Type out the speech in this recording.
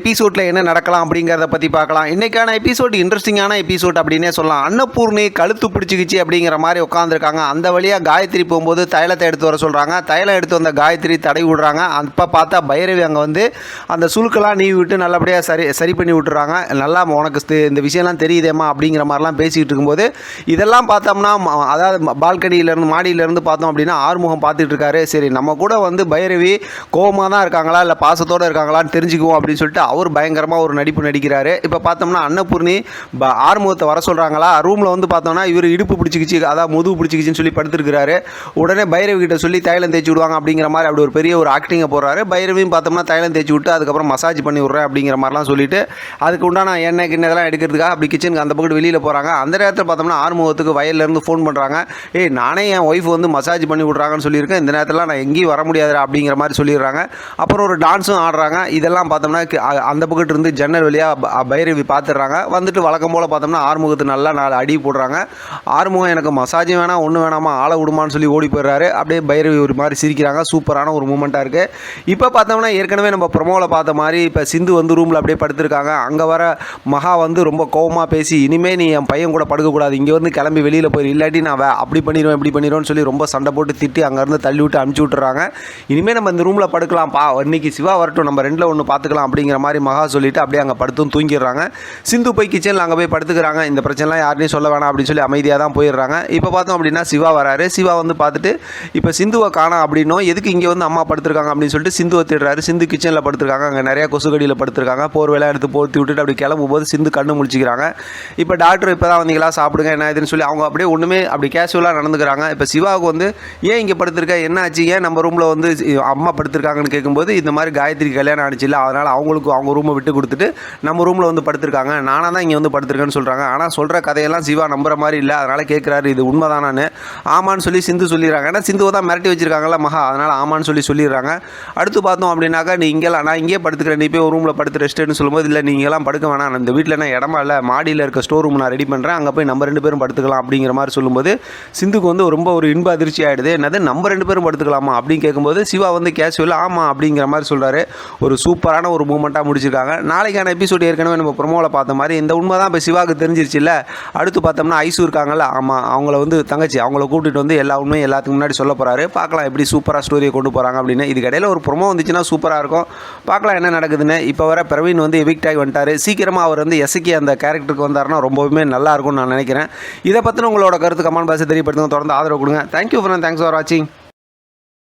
எபிசோட்ல என்ன நடக்கலாம் அப்படிங்கிறத பற்றி பார்க்கலாம். இன்றைக்கான எபிசோட் இன்ட்ரெஸ்டிங்கான எபிசோட் அப்படின்னே சொல்லலாம். அன்னபூர்ணி கழுத்து பிடிச்சிக்கிச்சு அப்படிங்கிற மாதிரி உட்காந்துருக்காங்க அந்த வழியாக காயத்ரி போகும்போது தைலத்தை எடுத்து வர சொல்கிறாங்க தைலம் எடுத்து வந்த காயத்ரி தடை விடுறாங்க. அப்போ பார்த்தா பைரவி அங்கே வந்து அந்த சுழுக்கெல்லாம் நீவி விட்டு நல்லபடியாக சரி சரி பண்ணி விட்டுறாங்க. நல்லா உனக்கு இந்த விஷயம்லாம் தெரியுதேம்மா அப்படிங்கிற மாதிரிலாம் பேசிக்கிட்டு இருக்கும்போது இதெல்லாம் பார்த்தோம்னா ம- அதாவது பால்கனியிலேருந்து மாடியிலேருந்து பார்த்தோம் அப்படின்னா ஆறுமுகம் பார்த்துட்டு இருக்காரு. சரி நம்ம கூட வந்து பைரவி கோவமாக தான் இருக்காங்களா? இல்லை பாசத்தோடு இருக்காங்களான்னு தெரிஞ்சுக்குவோம் அப்படின்னு சொல்லிட்டு அவர் பயங்கரமாக ஒரு நடிப்பு நடிக்கிறாரு. இப்போ பார்த்தோம்னா அன்னபூர்ணி ப- ஆறுமுகத்தை வர சொல்கிறாங்களா ரூமில் வந்து பார்த்தோம்னா இவர் இடுப்பு பிடிச்சிக்கிச்சு அதாவது முதுகு பிடிச்சிக்கிச்சின்னு சொல்லி படுத்துருக்காரு உடனே பைரவி கிட்ட சொல்லி தைலம் தேய்ச்சி விடுவாங்க அப்படிங்கிற மாதிரி அப்படி ஒரு பெரிய ஒரு ஆக்டிங்கை போடுறாரு. பைரவியும் பார்த்தோம்னா தைலம் தேய்ச்சி விட்டு அதுக்கப்புறம் மசாஜ் பண்ணி விட்றேன் அப்படிங்கிற மாதிரிலாம் சொல்லிட்டு அதுக்கு உண்டான எண்ணெய் கிண்ணெல்லாம் எடுக்கிறதுக்காக அப்படி கிச்சனுக்கு அந்த பக்கம் வெளியில் போகிறாங்க அந்த நேரத்தில் பார்த்தோம்னா ஆறுமுகத்துக்கு வயல்லேருந்து ஃபோன் பண்ணுறாங்க ஏய் நானே என் ஒய்ஃப் வந்து மசாஜ் பண்ணி விட்றாங்கன்னு சொல்லியிருக்கேன். இந்த நேரத்தில் நான் எங்கேயும் வர முடியாதுடா அப்படிங்கிற மாதிரி சொல்லிடுறாங்க. அப்புறம் ஒரு டான்ஸும் ஆடுறாங்க. இதெல்லாம் பார்த்தோம்னா அந்த பக்கத்து இருந்து ஜன்னல் வழியாக பைரவி பார்த்துடுறாங்க வந்துட்டு வழக்கம் போல் பார்த்தோம்னா ஆறுமுகத்து நல்லா நாலு அடி போடுறாங்க. ஆறுமுகம் எனக்கு மசாஜும் வேணாம் ஒன்றும் வேணாமா ஆளை விடுமான்னு சொல்லி ஓடி போயிடுறாரு. அப்படியே பைரவி ஒரு மாதிரி சிரிக்கிறாங்க. சூப்பரான ஒரு மூமெண்ட்டாக இருக்குது இப்போ பார்த்தோம்னா ஏற்கனவே நம்ம ப்ரொமோவில் பார்த்த மாதிரி இப்போ சிந்து வந்து ரூமில் அப்படியே படுத்திருக்காங்க. அங்கே வர மகா வந்து ரொம்ப கோவமாக பேசி இனிமேல் நீ என் பையன் கூட படுக்கக்கூடாது. இங்கே வந்து கிளம்பி வெளியில் போயிரு. இல்லாட்டி நான் அப்படி பண்ணிடுவேன் இப்படி பண்ணிடுவேன்னு சொல்லி ரொம்ப சண்டை போட்டு திட்டி அங்கேருந்து தள்ளி விட்டு அனுப்பிச்சி விட்டுறாங்க. இனிமேல் நம்ம இந்த ரூமில் படுக்கலாம் பா இன்னைக்கு சிவா வரட்டும். நம்ம ரெண்டில் ஒன்று பார்த்துக்கலாம் அப்படிங்கிற மாதிரி மகா சொல்லிட்டு அப்படியே அங்கே படுத்தும் தூங்கிடுறாங்க. சிந்து போய் கிச்சனில் அங்கே போய் படுத்துக்கிறாங்க. இந்த பிரச்சனைலாம் யார்ட்டையும் சொல்ல வேணாம் அப்படின்னு சொல்லி அமைதியாக தான் போயிடுறாங்க. இப்போ பார்த்தோம் அப்படின்னா சிவா வராரு. சிவா வந்து பார்த்துட்டு இப்போ சிந்துவை காணோம் அப்படின்னும். எதுக்கு இங்கே வந்து அம்மா படுத்துருக்காங்க அப்படின்னு சொல்லிட்டு சிந்துவை தேடுறாரு. சிந்து கிச்சனில் படுத்துருக்காங்க. அங்கே நிறைய கொசுகடியில் படுத்துருக்காங்க. போர் வேலை எடுத்து போர்த்தி விட்டுட்டு அப்படி கிளம்பும்போது சிந்து கண்ணு முடிச்சிக்கிறாங்க இப்போ டாக்டர் இப்போ தான் வந்தீங்களா சாப்பிடுங்க என்ன இதுன்னு சொல்லி அவங்க அப்படியே ஒன்றுமே அப்படி கேஷுவலாக நடந்துக்கிறாங்க. இப்போ சிவாவுக்கு வந்து ஏன் இங்கே படுத்திருக்க? என்ன ஆச்சு? ஏன் நம்ம ரூமில் வந்து அம்மா படுத்திருக்காங்கன்னு கேட்கும்போது இந்த மாதிரி காயத்ரி கல்யாணம் ஆனிச்சு இல்லை. அதனால் அவங்களுக்கு அவங்க ரூமை விட்டு கொடுத்துட்டு நம்ம ரூமில் வந்து படுத்திருக்காங்க. நானாக தான் இங்கே வந்து படுத்திருக்கேன்னு சொல்கிறாங்க ஆனால் சொல்கிற கதையெல்லாம் சிவா நம்புற மாதிரி இல்லை. அதனால் கேட்குறாரு இது உண்மைதானான்னு ஆமான்னு சொல்லி சிந்து சொல்லிடுறாங்க. ஏன்னா சிந்துவை தான் மிரட்டி வச்சிருக்காங்கல்ல மகா. அதனால் ஆமான்னு சொல்லி சொல்லிடுறாங்க. அடுத்து பார்த்தோம் அப்படின்னாக்கா நீ இங்கெல்லாம் நான் இங்கேயே படுத்துக்கிறேன். நீ போய் ஒரு ரூமில் படுத்து ரெஸ்ட்டுன்னு சொல்லும்போது இல்லை நீங்களாம் படுக்க வேணாம். இந்த வீட்டில் என்ன இடமா இல்லை? மாடியில் இருக்க ஸ்டோர் ரூம் நான் ரெடி பண்ணுறேன் அங்கே போய் நம்ம ரெண்டு பேரும் படுத்துக்கலாம். அப்படிங்கிற மாதிரி சொல்லும்போது சிந்துக்கு வந்து ரொம்ப ஒரு இன்ப அதிர்ச்சி ஆகிடுது என்னது நம்ம ரெண்டு பேரும் படுத்துக்கலாமா? அப்படின்னு கேட்கும்போது சிவா வந்து கேஷுவல் ஆமாம் அப்படிங்கிற மாதிரி சொல்கிறாரு ஒரு சூப்பரான ஒரு மூமெண்ட்டாக முடிச்சிருக்காங்க. நாளைக்கான எபிசோடு ஏற்கனவே நம்ம ப்ரொமோவில் பார்த்த மாதிரி இந்த உண்மை தான் இப்போ சிவாவுக்கு தெரிஞ்சிருச்சுல்ல. அடுத்து பார்த்தோம்னா ஐசு இருக்காங்கல்ல. ஆமாம் அவங்கள வந்து தங்கச்சி அவங்கள கூட்டிகிட்டு வந்து எல்லா உண்மையும் எல்லாத்துக்கு முன்னாடி சொல்ல போகிறாரு பார்க்கலாம் எப்படி சூப்பராக ஸ்டோரியை கொண்டு போகிறாங்க அப்படின்னு. இதுக்கு இடையில ஒரு ப்ரொமோ வந்துச்சுன்னா சூப்பராக இருக்கும். பார்க்கலாம் என்ன நடக்குதுன்னு. இப்போ வர பிரவீன் வந்து எவிக்ட் ஆகி வந்துட்டார். சீக்கிரமாக அவர் வந்து எஸ்கே அந்த கேரக்டருக்கு வந்தாருன்னா ரொம்பவுமே நல்லா இருக்கும்னு நான் நினைக்கிறேன். இதை பற்றின உங்களோட கருத்து கமெண்ட் பாக்ஸ் தெரியப்படுத்துங்க. தொடர்ந்து ஆதரவு கொடுங்க. தேங்க்யூ ஃப்ரெண்ட் தேங்க்ஸ் ஃபார் வாட்சிங்